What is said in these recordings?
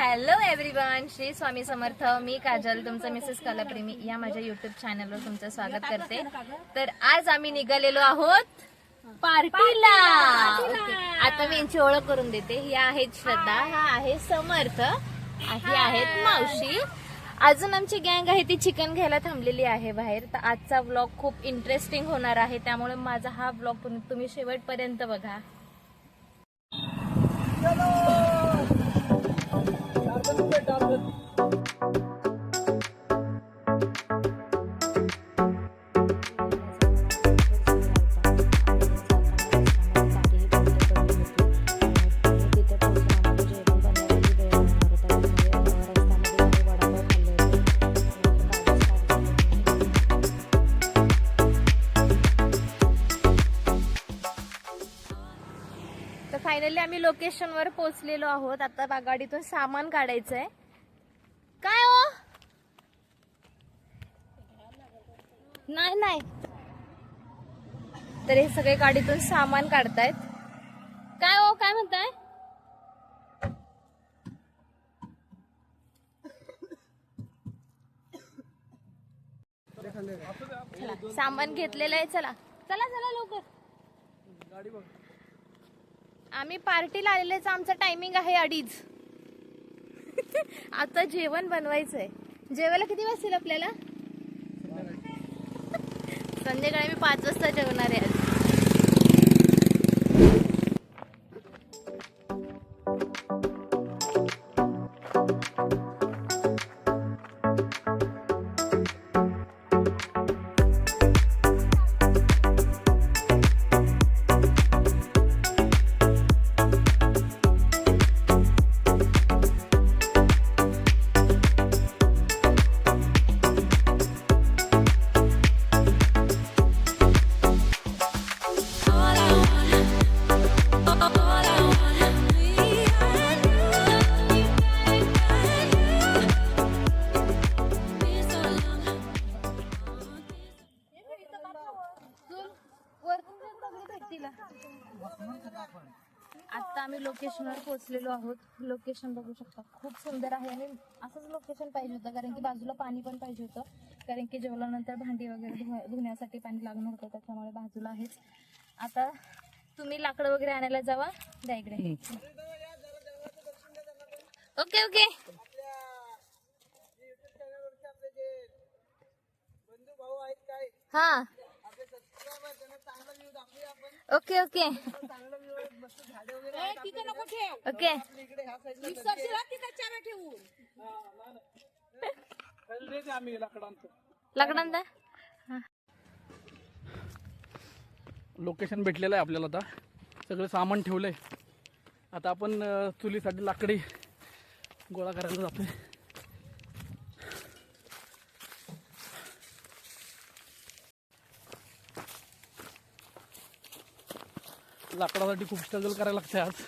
Hello everyone Shri Swami Samarth. मी काजल तुमचं Mrs कलाप्रेमी या माझ्या युट्यूब चॅनलवर तुमचं स्वागत करते. तर आज आम्ही निघालेलो आहोत पार्टीला. ओके. आता मी यांची ओळख करून देते. ही आहेत श्रद्धा हा आहे समर्थ ही आहेत मावशी. अजून आमची गँग आहे ती चिकन घ्यायला थांबलेली आहे बाहेर. तर आजचा व्लॉग खूप इंटरेस्टिंग होणार आहे. त्यामुळे माझा हा व्लॉग तुम्ही शेवटपर्यंत बघा. supuesto. फायनली आम्ही लोकेशनवर पोहोचलेलो आहोत. आता गाडीतून सामान काढायचंय. काय हो? नाही नाही. तर हे सगळे गाडीतून सामान काढतायत. काय हो काय म्हणताय? सामान घेतलेलं आहे चला. चला चला लवकर. आम्ही पार्टीला आलेलेच आमचं टायमिंग आहे अडीच. आता जेवण बनवायचंय. जेवायला किती वाजतील आपल्याला? संध्याकाळी मी पाच वाजता जेवणार आहे आज. लोकेशनवर पोहोचलेलो आहोत. लोकेशन बघू शकता. खूप सुंदर आहे आणि असंच लोकेशन पाहिजे होतं कारण की बाजूला पाणी पण पाहिजे होतं. कारण की जेवल्यानंतर भांडी वगैरे धुवा- धुण्यासाठी पाणी लागणार होतं त्याच्यामुळे बाजूला आहेच आता तुम्ही लाकडं वगैरे आणायला जावा. द्या इकडे. Okay okay. हा. Okay okay. ओके. लाकडांदा लोकेशन भेटलेलं आहे आपल्याला आता. सगळं सामान ठेवलं आहे आता आपण चुलीसाठी लाकडी गोळा करायला जातोय. लाकडासाठी खूप स्ट्रगल करायला लागते आज.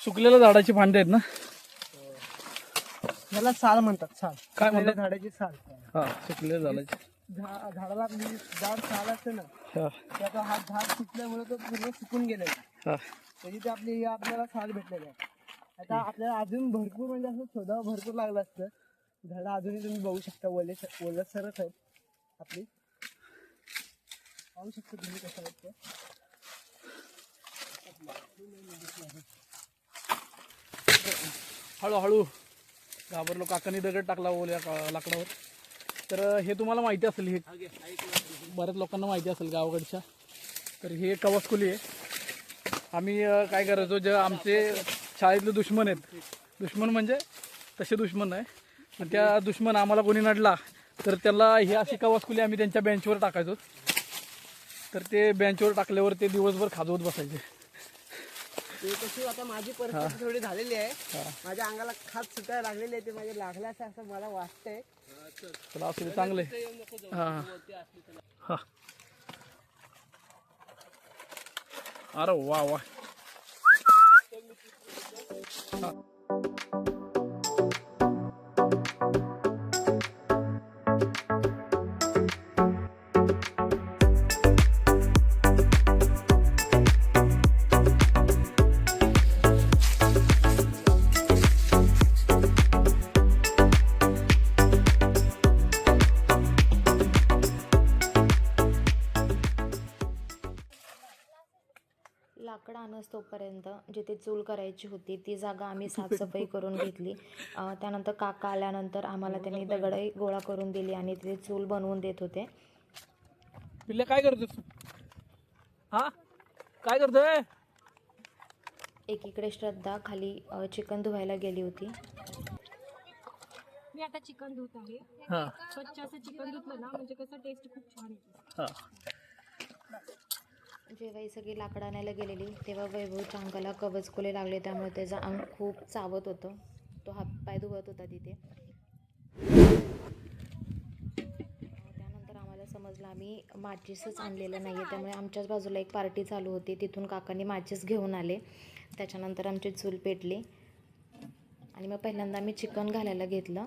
सुकलेल्या झाडाची फांदे आहेत ना? याला साल म्हणतात साल. काय म्हणतात? झाडाची साल. हा सुकलेल्या झाडाची. झा- झाडाला आपली झाड साल असते ना हा. त्याचा हा झाड सुकल्यामुळे तो पूर्ण सुकून गेलेला आहे. हा. त्याची ते आपली आपल्याला साल भेटलेली आहे. आता आपल्याला अजून भरपूर म्हणजे असं शोधावं भरपूर लागलं असतं. झाडं अजूनही तुम्ही बघू शकता ओले ओलं सरच आहेत आपली. पाहू शकतो तुम्ही कसं वाटतं हळूहळू घाबरलो. काकांनी दगड टाकला ओल्या लाकडावर. तर हे तुम्हाला माहिती असेल हे बऱ्याच लोकांना माहिती असेल गावाकडच्या. तर हे कवास्कुली आहे. आम्ही काय करायचो जे आमचे शाळेतले दुश्मन आहेत. दुश्मन म्हणजे तसे दुश्मन आहे त्या दुश्मन आम्हाला कोणी नडला तर त्याला हे अशी कवास्कुली आम्ही त्यांच्या बेंचवर टाकायचो. तर ते बेंचवर टाकल्यावर ते दिवसभर खाजवत बसायचे. ते कशी आता माझी परिस्थिती थोडी झालेली आहे. माझ्या अंगाला खात सुटायला लागलेली आहे ते माझे लागले असं असं मला वाटतंय. चला असू चांगले हा अरे वा वा. लाकडं आणस तोपर्यंत जिथे चूल करायची होती ती जागा आम्ही साफसफाई करून घेतली. त्यानंतर काका आल्यानंतर आम्हाला त्यांनी दगडही गोळा करून दिली आणि तिथे चूल बनवून देत होते. काय करतोस हा? काय करतोय? एकीकडे श्रद्धा खाली चिकन धुवायला गेली होती. मी आता चिकन धुत आहे. हा. स्वच्छ असं चिकन धुतलं ना म्हणजे कसं टेस्ट खूप छान येते. हा. जेव्हा ही सगळी लाकडं आणायला गेलेली तेव्हा वैभवच्या अंगाला कवचकुले लागले त्यामुळे त्याचं अंग खूप चावत होतं. तो हातपाय धुवत होता तिथे. त्यानंतर आम्हाला समजलं आम्ही माचीसच आणलेलं नाही आहे त्यामुळे आमच्याच बाजूला एक पार्टी चालू होती. तिथून काकांनी माचीस घेऊन आले. त्याच्यानंतर आमची चूल पेटली. आणि मग पहिल्यांदा आम्ही चिकन घालायला घेतलं.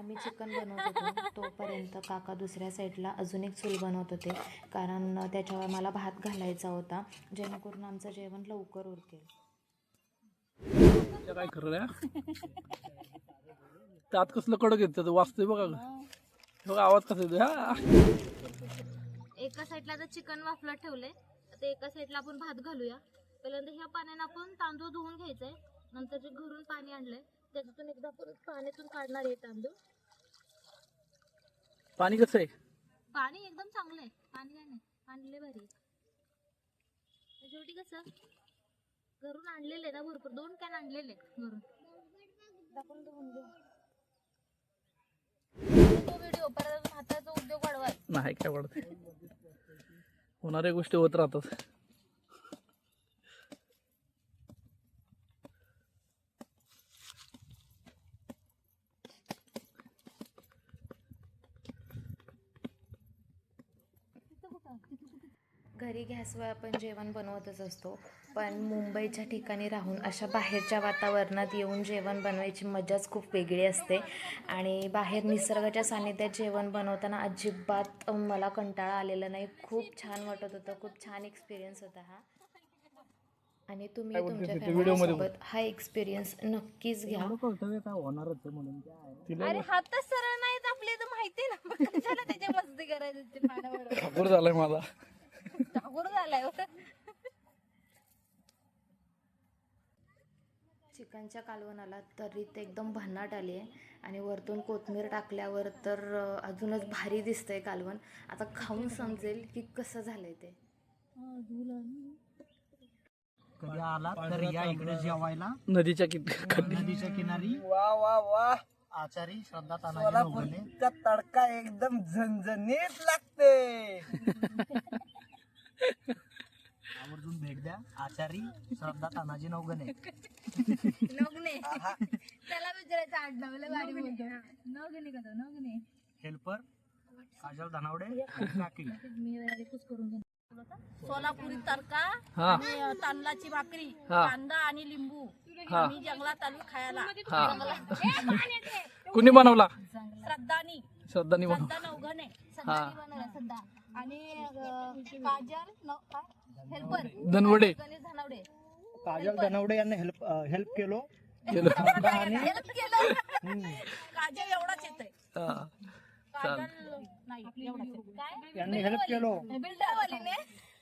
आम्ही चिकन बनवत होतो. तोपर्यंत काका दुसऱ्या साईडला अजून एक चूल बनवत होते. कारण त्याच्यावर मला भात घालायचा होता. जेणेकरून आमचं जेवण लवकर उरकेल. काय खरं त्यात कसलं कडक येत त्याचं वाचतोय बघा. हे आवाज कसा येतोय? हा. एका साईडला आता चिकन वाफलत ठेवलंय. आता एका साईडला आपण भात घालूया. पहिल्यांदा ह्या पाण्यानं आपण तांदूळ धुवून घ्यायचंय. नंतर जे घरून पाणी आणलंय त्याच्यातून एकदा परत पाण्यातून काढणार आहे तांदूळ. पाणी कसं आहे? पाणी एकदम चांगलं आहे. पाणी काय नाही पाणी लय भारी आहे. शेवटी कसं? घरून आणलेले ना भरपूर. दोन कॅन आणलेले घरून. धुवून तो व्हिडिओ परत भाताचा उद्योग वाढवा. नाही काय वाटत होणाऱ्या गोष्टी होत राहतात. गॅसवर आपण जेवण बनवतच असतो. पण मुंबईच्या ठिकाणी राहून अशा बाहेरच्या वातावरणात येऊन जेवण बनवायची मजाच खूप वेगळी असते. आणि बाहेर निसर्गाच्या सानिध्यात जेवण बनवताना अजिबात मला कंटाळा आलेला नाही. खूप छान वाटत होतं. खूप छान एक्सपिरियन्स होता हा. आणि तुम्ही तुमच्या फॅमिलीसोबत हा एक्सपिरियन्स नक्कीच घ्या. अरे हातच सरळ नाहीत आपले तर माहिती ना. त्याच्या मस्ती करायची झालाय मला. टाकूर झालाय. चिकनच्या कालवणाला तरी ते एकदम भन्नाट आली आहे. आणि वरतून कोथमीर टाकल्यावर तर अजूनच भारी दिसतंय कालवण. आता खाऊन समजेल की कसं झालंय ते. कधी आला तर या इकडे जेवायला? नदीच्या नदीच्या किनारी? वा वा वा. आचारी श्रद्धा तानाजी तडका एकदम झणझणीत लागते. आवर्जून भेट द्या. आचारी श्रद्धा तानाजी नवगणे त्याला विचारायचं आडनाव लय भारी बोलतो नगने का तो? नगने हेल्पर काजल धनावडे आणि काकी. मी खुश करून घेईन. सोलापुरी तडका हा. आणि अ, तांदळाची भाकरी हा. कांदा आणि लिंबू. हा. मी जंगलात आलो खायला. हा. कुणी बनवला? श्रद्धानी. श्रद्धानी बनव श्रद्धा नवघणे हा सध्या आणि काजल न- काय? हेल्पर. धनवडे. गणेश धनावडे. काजल धनावडे यांना हेल्प हेल्प केलो. केलं. आणि हेल्प केलं. काजल एवढाच येतंय. हा. काजल नाही एवढाच येतंय. काय? यांनी हेल्प केलो. बिल्डर वालीने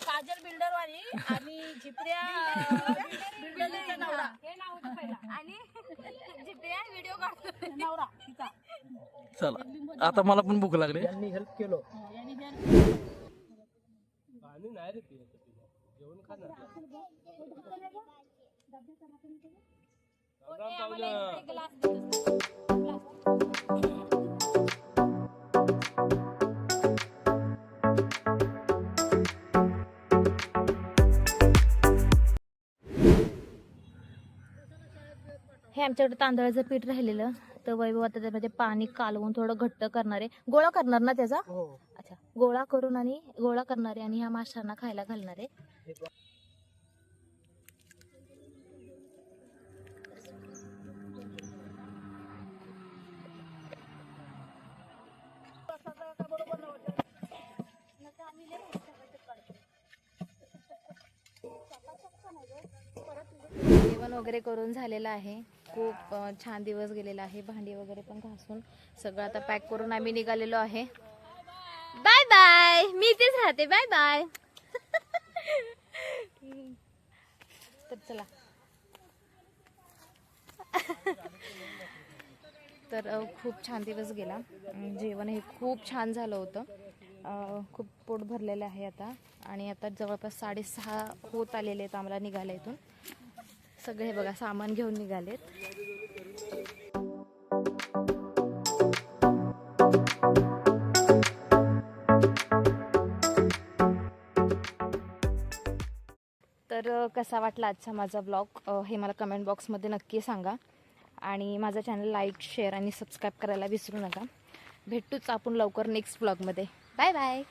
काजल बिल्डर वाली आणि झिपऱ्या बिल्डरचा नवरा. आणि जिथे व्हिडिओ काढतो. नवरा तिचा. चला. आता मला पण भूक लागली. यांनी हेल्प केलो. यांनी हेल्प हे आमच्याकडे तांदळाचं पीठ राहिलेलं. तर वैभव आता त्यामध्ये पाणी कालवून थोडं घट्ट करणार आहे. गोळा करणार ना त्याचा? हो. गोळा करून आणि गोळा करणारे आणि ह्या माशांना खायला घालणारे. जेवण वगैरे करून झालेलं आहे. खूप छान दिवस गेलेला आहे. भांडी वगैरे पण घासून सगळं आता पॅक करून आम्ही निघालेलो आहे. बाय मी इथेच राहते बाय बाय तर चला तर खूप छान दिवस गेला. जेवण हे खूप छान झालं होतं. खूप पोट भरलेलं आहे आता. आणि आता जवळपास साडेसहा होत आलेले आहेत आम्हाला निघाल्या इथून. सगळे बघा सामान घेऊन निघालेत. कसा वाटला आजचा माझा ब्लॉग हे मला कमेंट बॉक्समध्ये नक्की सांगा. आणि माझा चॅनल लाईक शेअर आणि सबस्क्राईब करायला विसरू नका. भेटूच आपण लवकर नेक्स्ट ब्लॉगमध्ये बाय बाय